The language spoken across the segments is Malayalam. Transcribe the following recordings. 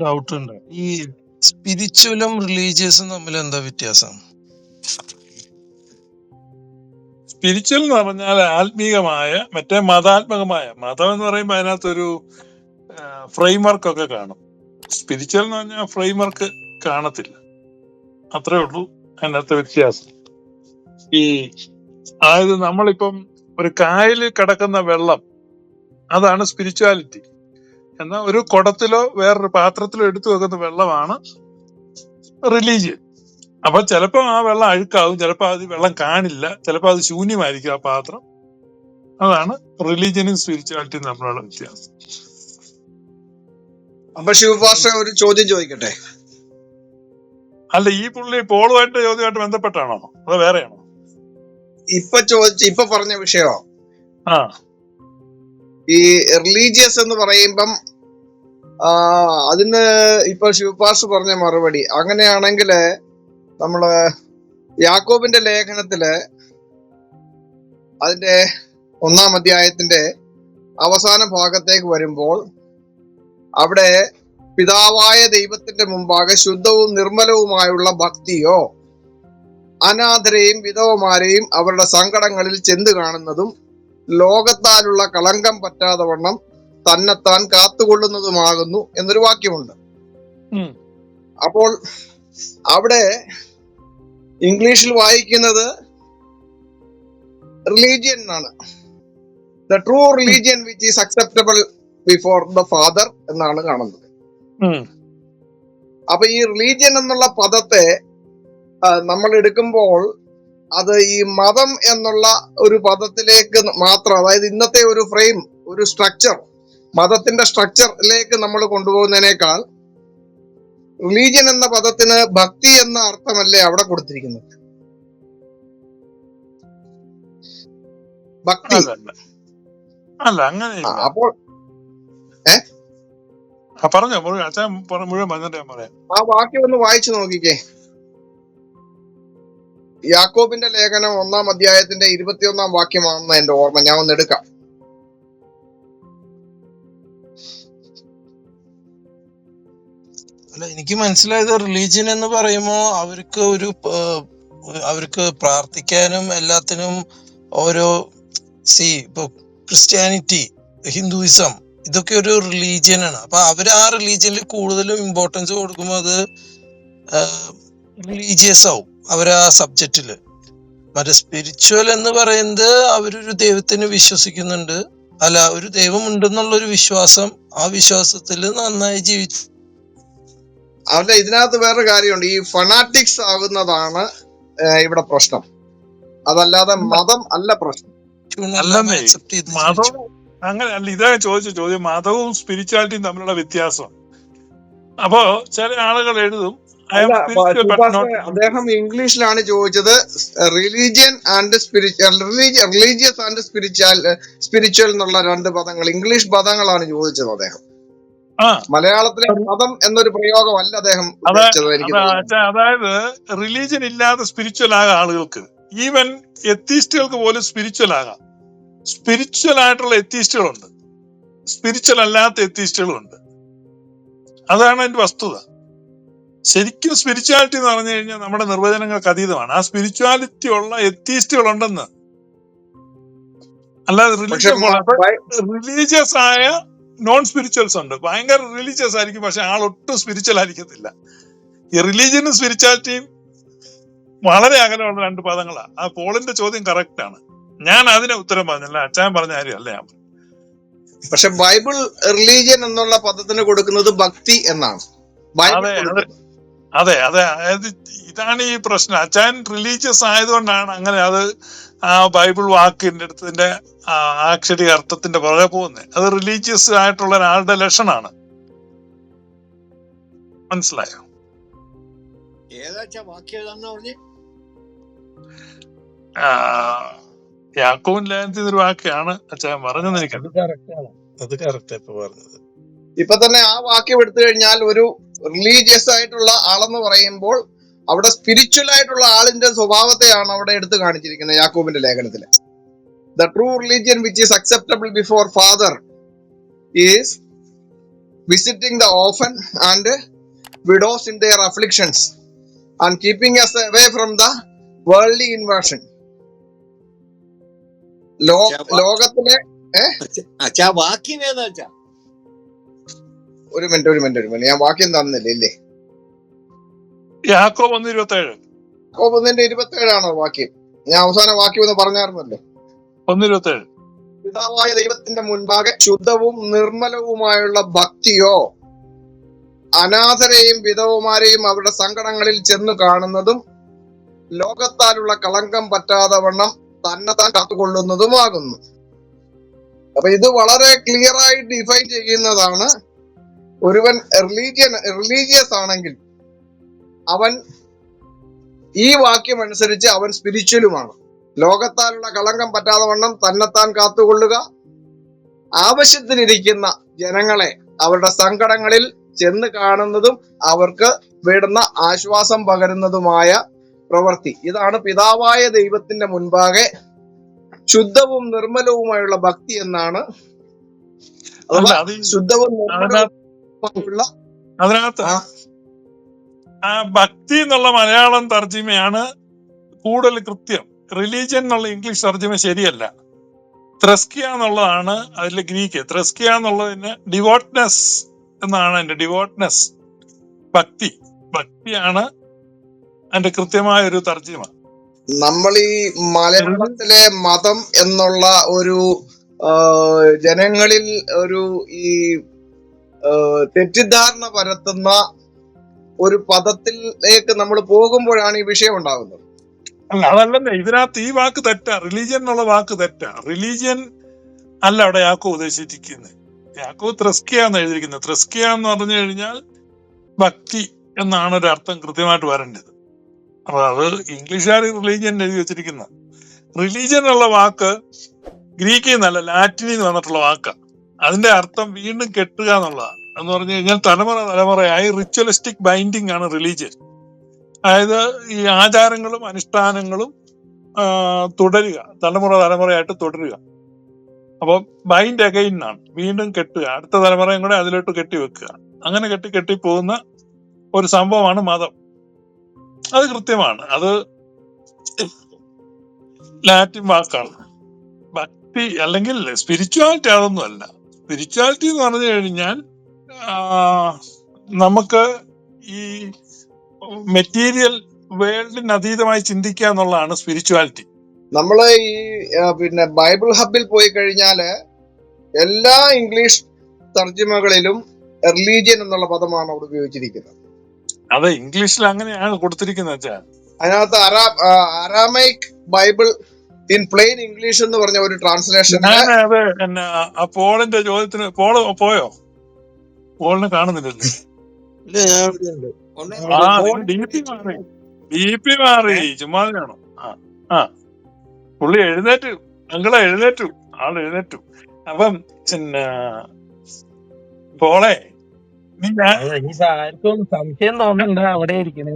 ഡൗട്ട് ഉണ്ട്. ഈ സ്പിരിച്വലും റിലീജിയസും തമ്മിൽ എന്താ വ്യത്യാസം? സ്പിരിച്വൽ എന്ന് പറഞ്ഞാൽ ആത്മീകമായ മറ്റേ മതാത്മകമായ. മതം എന്ന് പറയുമ്പോൾ അതിനകത്തൊരു ഫ്രെയിംവർക്ക് ഒക്കെ കാണും. സ്പിരിച്വൽ എന്ന് പറഞ്ഞാൽ ഫ്രെയിംവർക്ക് കാണത്തില്ല. അത്രേ ഉള്ളൂ അതിനകത്ത് വ്യത്യാസം. ഈ അതായത് നമ്മളിപ്പം ഒരു കായലിൽ കിടക്കുന്ന വെള്ളം അതാണ് സ്പിരിച്വാലിറ്റി എന്നാൽ ഒരു കുടത്തിലോ വേറൊരു പാത്രത്തിലോ എടുത്തു വെക്കുന്ന വെള്ളമാണ് റിലീജിയൻ അപ്പൊ ചിലപ്പോൾ ആ വെള്ളം അഴുക്കാവും ചിലപ്പോൾ അത് വെള്ളം കാണില്ല ചിലപ്പോൾ അത് ശൂന്യമായിരിക്കും ആ പാത്രം. അതാണ് റിലീജിയനും സ്പിരിച്വാലിറ്റിയും തമ്മിലുള്ള വ്യത്യാസം. അപ്പൊ ശിവപാസ്റ്റർ ഒരു ചോദ്യം ചോദിക്കട്ടെ? അല്ല ഈ പുള്ളി പോളുമായിട്ട് ചോദ്യമായിട്ട് ബന്ധപ്പെട്ടാണോ? അതോ വേറെയാണോ? ഇപ്പൊ ചോദിച്ച ഇപ്പൊ പറഞ്ഞ വിഷയമോ? ആ. ഈ റിലീജിയസ് എന്ന് പറയുമ്പം അതിന് ഇപ്പൊ ശിവപാഷ് പറഞ്ഞ മറുപടി. അങ്ങനെയാണെങ്കിൽ നമ്മൾ യാക്കോബിന്റെ ലേഖനത്തിൽ അതിന്റെ ഒന്നാം അധ്യായത്തിന്റെ അവസാന ഭാഗത്തേക്ക് വരുമ്പോൾ അവിടെ പിതാവായ ദൈവത്തിന്റെ മുമ്പാകെ ശുദ്ധവും നിർമ്മലവുമായുള്ള ഭക്തിയോ അനാഥരെയും വിധവമാരെയും അവരുടെ സങ്കടങ്ങളിൽ ചെന്ന് കാണുന്നതും ലോകത്താലുള്ള കളങ്കം പറ്റാതെ വണ്ണം തന്നെത്താൻ കാത്തുകൊള്ളുന്നതുമാകുന്നു എന്നൊരു വാക്യമുണ്ട്. അപ്പോൾ അവിടെ ഇംഗ്ലീഷിൽ വായിക്കുന്നത് റിലീജിയൻ എന്നാണ്. The true religion which is acceptable before the father എന്നാണ് കാണുന്നത്. അപ്പൊ ഈ റിലീജിയൻ എന്നുള്ള പദത്തെ നമ്മൾ എടുക്കുമ്പോൾ അത് ഈ മതം എന്നുള്ള ഒരു പദത്തിലേക്ക് മാത്രം അതായത് ഇന്നത്തെ ഒരു ഫ്രെയിം ഒരു സ്ട്രക്ചർ മതത്തിന്റെ സ്ട്രക്ചറിലേക്ക് നമ്മൾ കൊണ്ടുപോകുന്നതിനേക്കാൾ റിലീജിയൻ എന്ന പദത്തിന് ഭക്തി എന്ന അർത്ഥമല്ലേ അവിടെ കൊടുത്തിരിക്കുന്നത്? ഭക്തി. അല്ല അങ്ങനെ അപ്പോൾ പറഞ്ഞോ മുഴുവൻ പറയാം. ആ വാക്യം ഒന്ന് വായിച്ചു നോക്കിക്കേ. യാക്കോബിന്റെ ലേഖനം ഒന്നാം അധ്യായത്തിന്റെ ഇരുപത്തിയൊന്നാം വാക്യമാണെന്ന് എന്റെ ഓർമ്മ. ഞാൻ ഒന്ന് എടുക്കാം. അല്ല എനിക്ക് മനസ്സിലായത് റിലീജിയൻ എന്ന് പറയുമ്പോ അവർക്ക് ഒരു അവർക്ക് പ്രാർത്ഥിക്കാനും എല്ലാത്തിനും ഓരോ സി ഇപ്പൊ ക്രിസ്ത്യാനിറ്റി ഹിന്ദുയിസം ഇതൊക്കെ ഒരു റിലീജിയൻ ആണ്. അപ്പൊ അവർ ആ റിലീജിയനിൽ കൂടുതലും ഇമ്പോർട്ടൻസ് കൊടുക്കുമ്പോൾ അത് റിലീജിയസ് ആവും. അവർ ആ സബ്ജക്റ്റിൽ. മറ്റേ സ്പിരിച്വൽ എന്ന് പറയുന്നത് അവരൊരു ദൈവത്തിന് വിശ്വസിക്കുന്നുണ്ട്. അല്ല ഒരു ദൈവം ഉണ്ടെന്നുള്ള ഒരു വിശ്വാസം ആ വിശ്വാസത്തിൽ നന്നായി ജീവിച്ചു. അല്ല ഇതിനകത്ത് വേറൊരു കാര്യമുണ്ട്. ഈ ഫണാറ്റിക്സ് ആകുന്നതാണ് ഇവിടെ പ്രശ്നം. അതല്ലാതെ മതം അല്ല പ്രശ്നം. മതവും അങ്ങനെ അല്ല ഇതാ ചോദിച്ച ചോദ്യം. മതവും സ്പിരിച്വാലിറ്റിയും തമ്മിലുള്ള വ്യത്യാസം. അപ്പോ ചില ആളുകൾ എഴുതും അദ്ദേഹം ഇംഗ്ലീഷിലാണ് ചോദിച്ചത്. Religion and spiritual religious and spiritual spiritual എന്നുള്ള രണ്ട് പദങ്ങൾ ഇംഗ്ലീഷ് പദങ്ങളാണ് ചോദിച്ചത് അദ്ദേഹം. മലയാളത്തിലെ മതം എന്നൊരു പ്രയോഗമല്ല അദ്ദേഹം അതായത് റിലീജിയൻ ഇല്ലാതെ സ്പിരിച്വൽ ആകാം ആളുകൾക്ക്. ഈവൻ എത്തീസ്റ്റുകൾക്ക് പോലും സ്പിരിച്വൽ ആകാം. സ്പിരിച്വൽ ആയിട്ടുള്ള എത്തീസ്റ്റുകളുണ്ട് സ്പിരിച്വൽ അല്ലാത്ത എത്തീസ്റ്റുകളുണ്ട് അതാണ് അതിന്റെ വസ്തുത. ശരിക്കും സ്പിരിച്വാലിറ്റി എന്ന് പറഞ്ഞു കഴിഞ്ഞാൽ നമ്മുടെ നിർവചനങ്ങൾക്ക് അതീതമാണ്. ആ സ്പിരിച്വാലിറ്റി ഉള്ള എത്തീസ്റ്റുകൾ ഉണ്ടെന്ന് അല്ലാതെ റിലീജിയസ് റിലീജിയസ് ആയ നോൺ സ്പിരിച്വൽസ് ഉണ്ട്. ഭയങ്കര റിലീജിയസ് ആയിരിക്കും പക്ഷെ ആൾ ഒട്ടും സ്പിരിച്വൽ ആയിരിക്കത്തില്ല. ഈ റിലീജിയനും സ്പിരിച്വാലിറ്റിയും വളരെ അകലമുള്ള രണ്ട് പദങ്ങളാണ് ആ പോളിന്റെ ചോദ്യം കറക്റ്റ് ആണ്. ഞാൻ അതിന് ഉത്തരം പറഞ്ഞല്ല. അച്ഛൻ പറഞ്ഞ കാര്യമല്ല ഞാൻ. പക്ഷെ ബൈബിൾ റിലീജിയൻ എന്നുള്ള പദത്തിന് കൊടുക്കുന്നത് ഭക്തി എന്നാണ്. ബൈബിൾ അതെ, അതെ. അതെ അതായത് ഇതാണ് ഈ പ്രശ്നം. അച്ഛൻ റിലീജിയസ് ആയതുകൊണ്ടാണ് അങ്ങനെ അത് ആ ബൈബിൾ വാക്കിന്റെ അടുത്തതിന്റെ ആ ആക്ഷരി അർത്ഥത്തിന്റെ പുറകെ പോകുന്നത്. അത് റിലീജിയസ് ആയിട്ടുള്ള ഒരാളുടെ ലക്ഷണമാണ്. മനസ്സിലായോ? യാക്കോബിൻ ലേഖനത്തിൽ ഒരു വാക്കാണ് അച്ഛൻ പറഞ്ഞത് എനിക്ക് അത് correct ആണ്. അത് കറക്റ്റ് ഇപ്പൊ പറഞ്ഞത്. ഇപ്പൊ തന്നെ ആ വാക്യം എടുത്തു കഴിഞ്ഞാൽ ഒരു റിലീജിയസ് ആയിട്ടുള്ള ആളെന്ന് പറയുമ്പോൾ അവിടെ സ്പിരിച്വൽ ആയിട്ടുള്ള ആളിന്റെ സ്വഭാവത്തെയാണ് അവിടെ എടുത്തു കാണിച്ചിരിക്കുന്നത് യാക്കൂബിന്റെ ലേഖനത്തിൽ the true religion which is acceptable before father is visiting the orphan and widows in their afflictions and keeping us away from the worldly inversion ലോകത്തിലെ അച്ഛാ വാക്യം ഏതാ ഒരു മിനിറ്റ് ഒരു മിനിറ്റ് ഒരു മിനിറ്റ്. ഞാൻ വാക്യം തന്നില്ല? ഇല്ലേ? യാക്കോ ഒന്ന് ഇരുപത്തി ഏഴ് കോപത്തിന്റെ ഇരുപത്തി ഏഴാണോ വാക്യം ഞാൻ അവസാന വാക്യം ഒന്ന് പറഞ്ഞായിരുന്നല്ലോ. ഒന്ന് ഇരുപത്തി ഏഴ് പിതാവായ ദൈവത്തിന്റെ മുൻപാകെ ശുദ്ധവും നിർമ്മലവുമായുള്ള ഭക്തിയോ അനാഥരെയും വിധവമാരെയും അവരുടെ സങ്കടങ്ങളിൽ ചെന്ന് കാണുന്നതും ലോകത്താലുള്ള കളങ്കം പറ്റാതെ വണ്ണം തന്നെ താൻ കാത്തുകൊള്ളുന്നതുമാകുന്നു. അപ്പൊ ഇത് വളരെ ക്ലിയർ ആയി ഡിഫൈൻ ചെയ്യുന്നതാണ് ഒരുവൻ റിലീജിയൻ റിലീജിയസ് ആണെങ്കിൽ അവൻ ഈ വാക്യം അനുസരിച്ച് അവൻ സ്പിരിച്വലുമാണ് ലോകത്താലുള്ള കളങ്കം പറ്റാതെ വണ്ണം തന്നെത്താൻ കാത്തുകൊള്ളുക. ആവശ്യത്തിനിരിക്കുന്ന ജനങ്ങളെ അവരുടെ സങ്കടങ്ങളിൽ ചെന്ന് കാണുന്നതും അവർക്ക് വിടുന്ന ആശ്വാസം പകരുന്നതുമായ പ്രവൃത്തി. ഇതാണ് പിതാവായ ദൈവത്തിന്റെ മുൻപാകെ ശുദ്ധവും നിർമ്മലവുമായുള്ള ഭക്തി എന്നാണ്. ശുദ്ധവും അതിനകത്ത് നിർമ്മലവുമായുള്ള അതിനകത്ത് ആ. ഭക്തി എന്നുള്ള മലയാളം തർജിമയാണ് കൂടുതൽ കൃത്യം. റിലീജിയൻ എന്നുള്ള ഇംഗ്ലീഷ് തർജിമ ശരിയല്ല. ത്രസ്കിയ എന്നുള്ളതാണ് അതിലെ ഗ്രീക്ക്. ത്രസ്കിയ എന്നുള്ളതിന് ഡിവോട്ട്നെസ് എന്നാണ് അതിന്റെ ഡിവോട്ട്നെസ് ഭക്തി. ഭക്തിയാണ് അതിന്റെ കൃത്യമായ ഒരു തർജിമ. നമ്മൾ ഈ മലയാളത്തിലെ മതം എന്നുള്ള ഒരു ജനങ്ങളിൽ ഒരു ഈ തെറ്റിദ്ധാരണ പരത്തുന്ന ഒരു പദത്തിലേക്ക് നമ്മൾ പോകുമ്പോഴാണ് ഈ വിഷയം ഉണ്ടാകുന്നത്. അല്ല ഇതിനകത്ത് ഈ വാക്ക് തെറ്റാ. റിലീജിയൻ എന്നുള്ള വാക്ക് തെറ്റാ. റിലീജിയൻ അല്ല അവിടെ യാക്കോ ഉദ്ദേശിച്ചിരിക്കുന്നത് യാക്കോ ത്രസ്കിയ എന്ന് എഴുതിയിരിക്കുന്നത് ത്രസ്കിയ എന്ന് പറഞ്ഞു കഴിഞ്ഞാൽ ഭക്തി എന്നാണ് ഒരു അർത്ഥം കൃത്യമായിട്ട് വരേണ്ടത്. അപ്പൊ അത് ഇംഗ്ലീഷുകാർ റിലീജിയൻ എഴുതി വെച്ചിരിക്കുന്ന. റിലീജിയൻ എന്നുള്ള വാക്ക് ഗ്രീക്കിൽ നിന്നല്ല ലാറ്റിനിൽ നിന്ന് വന്നിട്ടുള്ള വാക്കാ. അതിന്റെ അർത്ഥം വീണ്ടും കെട്ടുക എന്നുള്ളതാണ് എന്ന് പറഞ്ഞു കഴിഞ്ഞാൽ തലമുറ തലമുറയായി റിച്വലിസ്റ്റിക് ബൈൻഡിങ് ആണ് റിലീജിയൻ അതായത് ഈ ആചാരങ്ങളും അനുഷ്ഠാനങ്ങളും തുടരുക. തലമുറ തലമുറയായിട്ട് തുടരുക. അപ്പൊ ബൈൻഡ് അഗൈൻ ആണ്. വീണ്ടും കെട്ടുക. അടുത്ത തലമുറയും കൂടെ അതിലോട്ട് കെട്ടി വെക്കുക. അങ്ങനെ കെട്ടി കെട്ടി പോകുന്ന ഒരു സംഭവമാണ് മതം. അത് കൃത്യമാണ്. അത് ലാറ്റിൻ വാക്കാണ്. ഭക്തി അല്ലെങ്കിൽ സ്പിരിച്വാലിറ്റി അതൊന്നും അല്ല സ്പിരിച്വാലിറ്റി എന്ന് പറഞ്ഞു കഴിഞ്ഞാൽ നമുക്ക് ഈ മെറ്റീരിയൽ വേൾഡിന് അതീതമായി ചിന്തിക്കുക എന്നുള്ളതാണ് സ്പിരിച്വാലിറ്റി നമ്മൾ ഈ പിന്നെ ബൈബിൾ ഹബിൽ പോയി കഴിഞ്ഞാൽ എല്ലാ ഇംഗ്ലീഷ് തർജിമകളിലും റിലീജിയൻ എന്നുള്ള പദമാണ് അവിടെ ഉപയോഗിച്ചിരിക്കുന്നത്. അതെ ഇംഗ്ലീഷിൽ അങ്ങനെയാണ് കൊടുത്തിരിക്കുന്നത് അതിനകത്ത് Arrah Aramaic Bible in plain English എന്ന് പറഞ്ഞ ഒരു ട്രാൻസ്ലേഷൻ പോളിന്റെ ചോദ്യത്തിന് പോൾ പോയോ? പോളിനെ കാണുന്നില്ലല്ലോ. ഡി പി മാറി. ചുമ്മാതെയാണോ ആ പുള്ളി എഴുന്നേറ്റു. അങ്കിളെ എഴുന്നേറ്റു. ആൾ എഴുന്നേറ്റു. അപ്പം പിന്നെ പോളെ ആർക്കും സംശയം തോന്നണ്ട. അവിടെ ഇരിക്കണേ.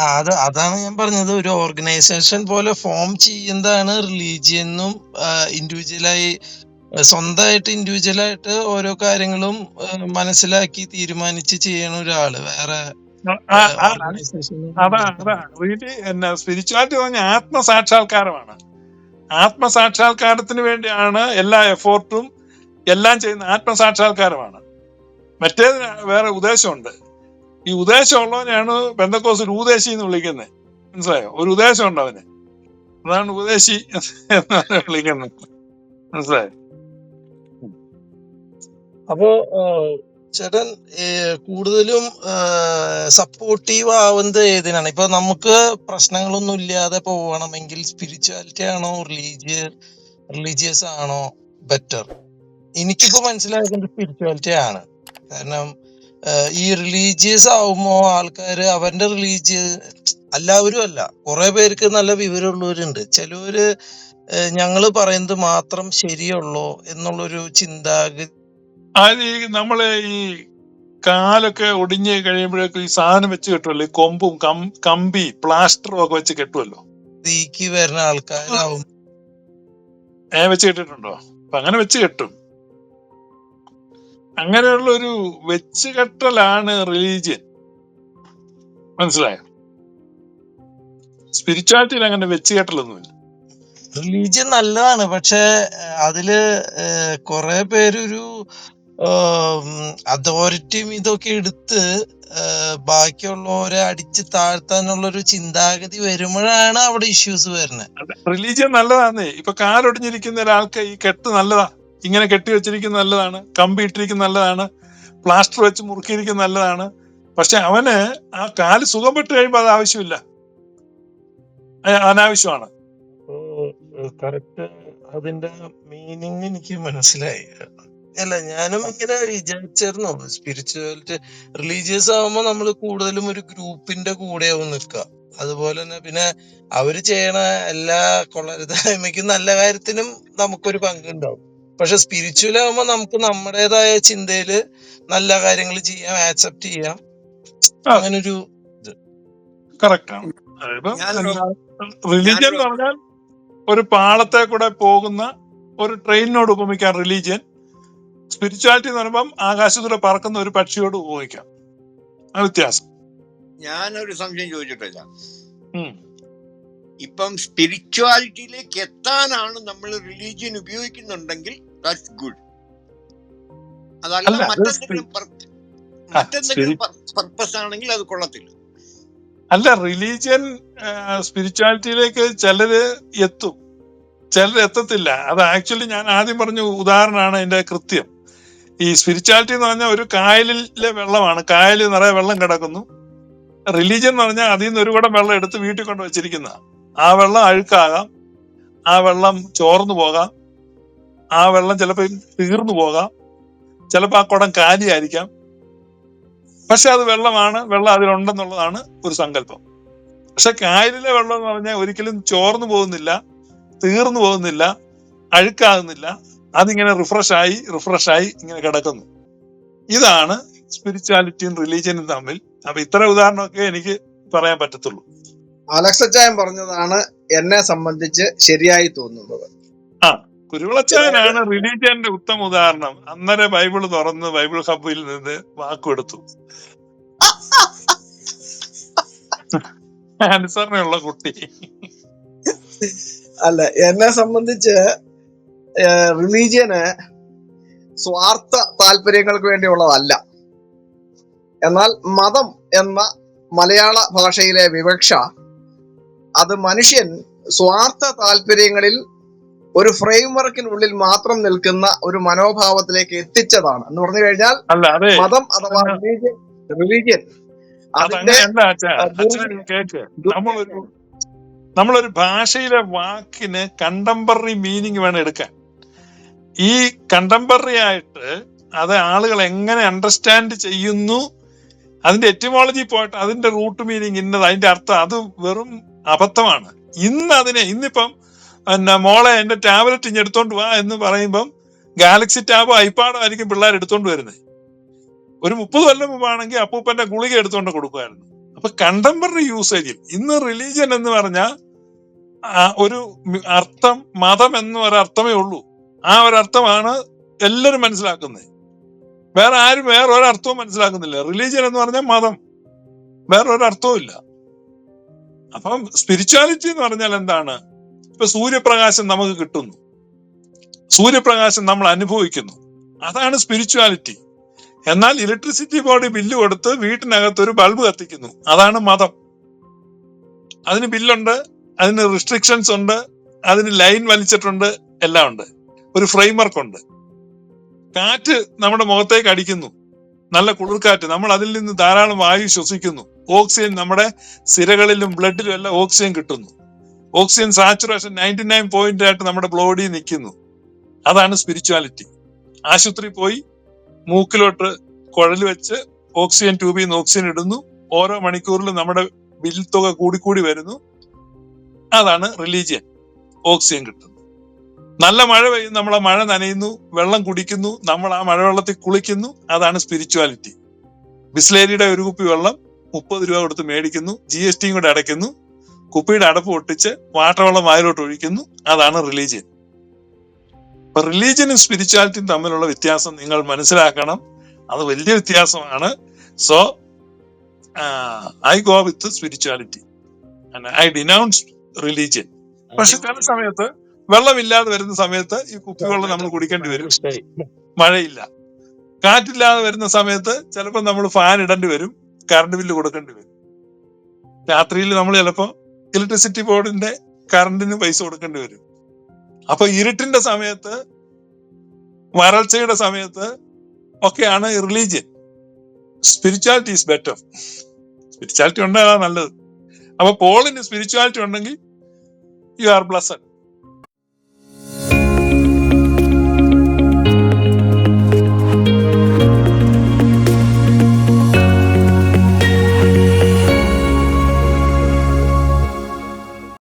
ആ, അത് അതാണ് ഞാൻ പറഞ്ഞത്. ഒരു ഓർഗനൈസേഷൻ പോലെ ഫോം ചെയ്യുന്നതാണ് റിലീജിയനും ഇൻഡിവിജ്വലായി സ്വന്തമായിട്ട് ഇൻഡിവിജ്വലായിട്ട് ഓരോ കാര്യങ്ങളും മനസ്സിലാക്കി തീരുമാനിച്ച് ചെയ്യണ ഒരാൾ. വേറെ സ്പിരിച്വാലിറ്റി പറഞ്ഞ ആത്മസാക്ഷാത്കാരമാണ്. ആത്മസാക്ഷാത്കാരത്തിന് വേണ്ടിയാണ് എല്ലാ എഫോർട്ടും എല്ലാം ചെയ്യുന്ന ആത്മസാക്ഷാത്കാരമാണ്. മറ്റേതിന് വേറെ ഉദ്ദേശമുണ്ട്. ഈ ഉദ്ദേശമുള്ളവനെയാണ് ഒരു ഉപദേശി എന്ന് വിളിക്കുന്നത് മനസ്സിലായോ? ഒരു ഉദ്ദേശം ഉണ്ട് അവന്. അതാണ് ഉപദേശി എന്നാണ് വിളിക്കുന്നത് മനസ്സിലായോ? അപ്പോ ചേട്ടൻ കൂടുതലും സപ്പോർട്ടീവ് ആവുന്നത് ഏതിനാണ്? ഇപ്പൊ നമുക്ക് പ്രശ്നങ്ങളൊന്നും ഇല്ലാതെ പോവണമെങ്കിൽ സ്പിരിച്വാലിറ്റി ആണോ റിലീജിയ റിലീജിയസ് ആണോ ബെറ്റർ എനിക്കിപ്പോ മനസ്സിലാക്കുന്നത് സ്പിരിച്വാലിറ്റി ആണ്. കാരണം ഈ റിലീജിയസ് ആവുമ്പോ ആൾക്കാര് അവന്റെ റിലീജിയ എല്ലാവരും അല്ല. കുറെ പേർക്ക് നല്ല വിവരമുള്ളവരുണ്ട്. ചിലവര് ഞങ്ങൾ ഞങ്ങൾ പറയുന്നത് മാത്രം ശരിയുള്ളൂ എന്നുള്ളൊരു ചിന്താഗതി. അത് ഈ നമ്മളെ ഈ കാലൊക്കെ ഒടിഞ്ഞു കഴിയുമ്പോഴേക്കും ഈ സാധനം വെച്ച് കെട്ടുമല്ലോ ഈ കൊമ്പും കമ്പി പ്ലാസ്റ്ററും ഒക്കെ വെച്ച് കെട്ടുമല്ലോ തീക്ക് വരുന്ന ആൾക്കാരാവും. ഏ വെച്ച് കെട്ടിട്ടുണ്ടോ അപ്പൊ അങ്ങനെ വെച്ച് കെട്ടും. അങ്ങനെയുള്ള ഒരു വെച്ചുകെട്ടലാണ് റിലീജിയൻ മനസ്സിലായോ? സ്പിരിച്വാലിറ്റിയിൽ അങ്ങനെ വെച്ച് കെട്ടലൊന്നുമില്ല. റിലീജിയൻ നല്ലതാണ് പക്ഷെ അതിൽ കുറെ പേരൊരു അതോറിറ്റിയും ഇതൊക്കെ എടുത്ത് ബാക്കിയുള്ളവരെ അടിച്ച് താഴ്ത്താനുള്ള ഒരു ചിന്താഗതി വരുമ്പോഴാണ് അവിടെ ഇഷ്യൂസ് വരുന്നത്. റിലീജിയൻ നല്ലതാന്നേ. ഇപ്പൊ കാലൊടിഞ്ഞിരിക്കുന്ന ഒരാൾക്ക് ഈ കെട്ട് നല്ലതാ. ഇങ്ങനെ കെട്ടി വെച്ചിരിക്കുന്ന നല്ലതാണ് കമ്പി ഇട്ടിരിക്കുന്ന നല്ലതാണ് പ്ലാസ്റ്റർ വെച്ച് മുറുക്കിയിരിക്കുന്ന നല്ലതാണ്. പക്ഷെ അവന് ആ കാൽ സുഖപ്പെട്ട് കഴിയുമ്പോൾ അത് ആവശ്യമില്ല. അനാവശ്യമാണ്. അതിന്റെ മീനിങ് എനിക്ക് മനസ്സിലായി. അല്ല ഞാനും ഇങ്ങനെ വിചാരിച്ചായിരുന്നു. സ്പിരിച്വാലിറ്റി റിലീജിയസ് ആവുമ്പോ നമ്മൾ കൂടുതലും ഒരു ഗ്രൂപ്പിന്റെ കൂടെയാവും നിൽക്കുക. അതുപോലെ തന്നെ പിന്നെ അവർ ചെയ്യണ എല്ലാ കൊള്ളരുതായ്മയ്ക്കും നല്ല കാര്യത്തിനും നമുക്കൊരു പങ്കുണ്ടാവും. പക്ഷെ സ്പിരിച്വൽ ആവുമ്പോ നമുക്ക് നമ്മുടേതായ ചിന്തയിൽ നല്ല കാര്യങ്ങൾ ചെയ്യാം ആക്സെപ്റ്റ് ചെയ്യാം. അങ്ങനൊരു ഇത്. ആണ്. അതായത് ഞാനൊരു- റിലീജിയൻ എന്ന് പറഞ്ഞാൽ ഒരു പാളത്തെ കൂടെ പോകുന്ന ഒരു ട്രെയിനിനോട് ഉപമിക്കാം റിലീജിയൻ സ്പിരിച്വാലിറ്റി എന്ന് പറയുമ്പം ആകാശത്തിലൂടെ പറക്കുന്ന ഒരു പക്ഷിയോട് ഉപയോഗിക്കാം ആ വ്യത്യാസം. ഞാനൊരു സംശയം ചോദിച്ചിട്ടില്ല ഇപ്പം സ്പിരിച്വാലിറ്റിയിലേക്ക് എത്താനാണ് നമ്മൾ റിലീജിയൻ ഉപയോഗിക്കുന്നുണ്ടെങ്കിൽ ദാറ്റ്സ് ഗുഡ് അതല്ല അല്ല, അത് മറ്റെന്തെങ്കിലും മറ്റെന്തെങ്കിലും പർപ്പസ് ആണെങ്കിൽ അത് കൊള്ളത്തില്ല. അല്ല റിലീജിയൻ സ്പിരിച്വാലിറ്റിയിലേക്ക് ചിലര് എത്തും. ചിലർ എത്തത്തില്ല. അത് ആക്ച്വലി ഞാൻ ആദ്യം പറഞ്ഞു ഉദാഹരണമാണ് അതിന്റെ കൃത്യം. ഈ സ്പിരിച്വാലിറ്റി എന്ന് പറഞ്ഞാൽ ഒരു കായലിലെ വെള്ളമാണ്. കായലിൽ നിറയെ വെള്ളം കിടക്കുന്നു. റിലീജിയൻ എന്ന് പറഞ്ഞാൽ അതിൽ നിന്ന് ഒരു കൂടെ വെള്ളം എടുത്ത് വീട്ടിൽ കൊണ്ട് വെച്ചിരിക്കുന്ന ആ വെള്ളം അഴുക്കാകാം. ആ വെള്ളം ചോർന്നു പോകാം. ആ വെള്ളം ചിലപ്പോൾ തീർന്നു പോകാം. ചിലപ്പോൾ ആ കുടം കാലിയായിരിക്കാം. പക്ഷെ അത് വെള്ളമാണ്. വെള്ളം അതിലുണ്ടെന്നുള്ളതാണ് ഒരു സങ്കല്പം. പക്ഷെ കായലിലെ വെള്ളം എന്ന് പറഞ്ഞാൽ ഒരിക്കലും ചോർന്നു പോകുന്നില്ല തീർന്നു പോകുന്നില്ല അഴുക്കാകുന്നില്ല. അതിങ്ങനെ റിഫ്രഷ് ആയി റിഫ്രഷ് ആയി ഇങ്ങനെ കിടക്കുന്നു. ഇതാണ് സ്പിരിച്വാലിറ്റിയും റിലീജിയനും തമ്മിൽ. അപ്പൊ ഇത്ര ഉദാഹരണമൊക്കെ എനിക്ക് പറയാൻ പറ്റത്തുള്ളൂ. അലക്സച്ചായം പറഞ്ഞതാണ് എന്നെ സംബന്ധിച്ച് ശരിയായി തോന്നുന്നത്. കുരുവിളച്ചായനാണ് റിലീജിയന്റെ ഉത്തമ ഉദാഹരണം. അന്നേരം ബൈബിൾ തുറന്ന് ബൈബിൾ ഹബ്ബിൽ നിന്ന് വാക്കുമെടുത്തു അനുസരണയുള്ള കുട്ടി. അല്ല എന്നെ സംബന്ധിച്ച് റിലീജിയന് സ്വാർത്ഥ താല്പര്യങ്ങൾക്ക് വേണ്ടിയുള്ളതല്ല. എന്നാൽ മതം എന്ന മലയാള ഭാഷയിലെ വിവക്ഷ അത് മനുഷ്യൻ സ്വാർത്ഥ താല്പര്യങ്ങളിൽ ഒരു ഫ്രെയിം വർക്കിനുള്ളിൽ മാത്രം നിൽക്കുന്ന ഒരു മനോഭാവത്തിലേക്ക് എത്തിച്ചതാണ്. എന്ന് പറഞ്ഞു കഴിഞ്ഞാൽ മതം അഥവാ റിലീജിയൻ നമ്മളൊരു ഭാഷയിലെ വാക്കിന് കണ്ടംപററി മീനിങ് വേണം എടുക്കാൻ. ഈ കണ്ടംപററി ആയിട്ട് അത് ആളുകൾ എങ്ങനെ അണ്ടർസ്റ്റാൻഡ് ചെയ്യുന്നു അതിന്റെ എറ്റിമോളജി പോയിട്ട് അതിന്റെ റൂട്ട് മീനിങ് ഇന്നത് അതിന്റെ അർത്ഥം അത് വെറും അബദ്ധമാണ്. ഇന്ന് അതിനെ ഇന്നിപ്പം എന്നാ മോളെ എന്റെ ടാബ്ലറ്റ് ഇനി എടുത്തോണ്ട് വാ എന്ന് പറയുമ്പം ഗാലക്സി ടാബോ ഐപാഡോ ആയിരിക്കും പിള്ളേർ എടുത്തോണ്ട് വരുന്നത് ഒരു മുപ്പത് കൊല്ലം മുമ്പാണെങ്കിൽ അപ്പൂപ്പന്റെ ഗുളിക എടുത്തോണ്ട് കൊടുക്കുമായിരുന്നു. അപ്പൊ കണ്ടംപററി യൂസേജിൽ ഇന്ന് റിലീജിയൻ എന്ന് പറഞ്ഞാൽ ഒരു അർത്ഥം മതം എന്ന് ഒരർത്ഥമേ ഉള്ളൂ. ആ ഒരർത്ഥമാണ് എല്ലാവരും മനസ്സിലാക്കുന്നത് വേറെ ആരും വേറെ ഒരർത്ഥവും മനസ്സിലാക്കുന്നില്ല. റിലീജിയൻ എന്ന് പറഞ്ഞാൽ മതം. വേറെ ഒരർത്ഥവും ഇല്ല അപ്പം സ്പിരിച്വാലിറ്റി എന്ന് പറഞ്ഞാൽ എന്താണ്? ഇപ്പൊ സൂര്യപ്രകാശം നമുക്ക് കിട്ടുന്നു. സൂര്യപ്രകാശം നമ്മൾ അനുഭവിക്കുന്നു. അതാണ് സ്പിരിച്വാലിറ്റി എന്നാൽ ഇലക്ട്രിസിറ്റി ബോർഡ് ബില്ല് കൊടുത്ത് വീട്ടിനകത്ത് ഒരു ബൾബ് കത്തിക്കുന്നു. അതാണ് മതം. അതിന് ബില്ലുണ്ട് അതിന് റിസ്ട്രിക്ഷൻസ് ഉണ്ട് അതിന് ലൈൻ വലിച്ചിട്ടുണ്ട് എല്ലാം ഉണ്ട്. ഒരു ഫ്രെയിംവർക്ക് ഉണ്ട്. കാറ്റ് നമ്മുടെ മുഖത്തേക്ക് അടിക്കുന്നു. നല്ല കുളിർക്കാറ്റ്. നമ്മൾ അതിൽ നിന്ന് ധാരാളം വായു ശ്വസിക്കുന്നു. ഓക്സിജൻ നമ്മുടെ സിരകളിലും ബ്ലഡിലും എല്ലാം ഓക്സിജൻ കിട്ടുന്നു. Oxygen saturation ninety nine point ആയിട്ട് നമ്മുടെ ബോഡി നിൽക്കുന്നു. അതാണ് സ്പിരിച്വാലിറ്റി. ആശുപത്രി പോയി മൂക്കിലോട്ട് കുഴൽ വെച്ച് ഓക്സിജൻ ട്യൂബിൽ നിന്ന് ഓക്സിജൻ ഇടുന്നു. ഓരോ മണിക്കൂറിലും നമ്മുടെ ബിൽ തുക കൂടിക്കൂടി വരുന്നു. അതാണ് റിലീജിയൻ. ഓക്സിജൻ കിട്ടുന്നു. നല്ല മഴ പെയ്യും നമ്മൾ ആ മഴ നനയുന്നു വെള്ളം കുടിക്കുന്നു നമ്മൾ ആ മഴവെള്ളത്തിൽ കുളിക്കുന്നു. അതാണ് സ്പിരിച്വാലിറ്റി. ബിസ്ലേരിയുടെ ഒരു കുപ്പി വെള്ളം മുപ്പത് രൂപ കൊടുത്ത് മേടിക്കുന്നു ജി എസ് ടിയും കൂടെ അടയ്ക്കുന്നു. കുപ്പിയുടെ അടപ്പ് പൊട്ടിച്ച് വാട്ടർ വെള്ളം വായിലോട്ട് ഒഴിക്കുന്നു. അതാണ് റിലീജിയൻ അപ്പൊ റിലീജിയനും സ്പിരിച്വാലിറ്റിയും തമ്മിലുള്ള വ്യത്യാസം നിങ്ങൾ മനസ്സിലാക്കണം. അത് വലിയ വ്യത്യാസമാണ്. So I go with spirituality I denounce religion പക്ഷെ ചില സമയത്ത് വെള്ളമില്ലാതെ വരുന്ന സമയത്ത് ഈ കുപ്പിവെള്ളം നമ്മൾ കുടിക്കേണ്ടി വരും. മഴയില്ല. കാറ്റില്ലാതെ വരുന്ന സമയത്ത് ചിലപ്പോൾ നമ്മൾ ഫാൻ ഇടേണ്ടി വരും. കറണ്ട് ബില്ല് കൊടുക്കേണ്ടി വരും. രാത്രിയിൽ നമ്മൾ ചിലപ്പോ ഇലക്ട്രിസിറ്റി ബോർഡിന്റെ കറണ്ടിന് പൈസ കൊടുക്കേണ്ടി വരും. അപ്പൊ ഇരുട്ടിന്റെ സമയത്ത് വരൾച്ചയുടെ സമയത്ത് ഒക്കെയാണ് religion spirituality is better spirituality ഉണ്ടാകാൻ നല്ലത്. അപ്പൊ പോളിന് സ്പിരിച്വാലിറ്റി ഉണ്ടെങ്കിൽ യു ആർ ബ്ലസ്സഡ്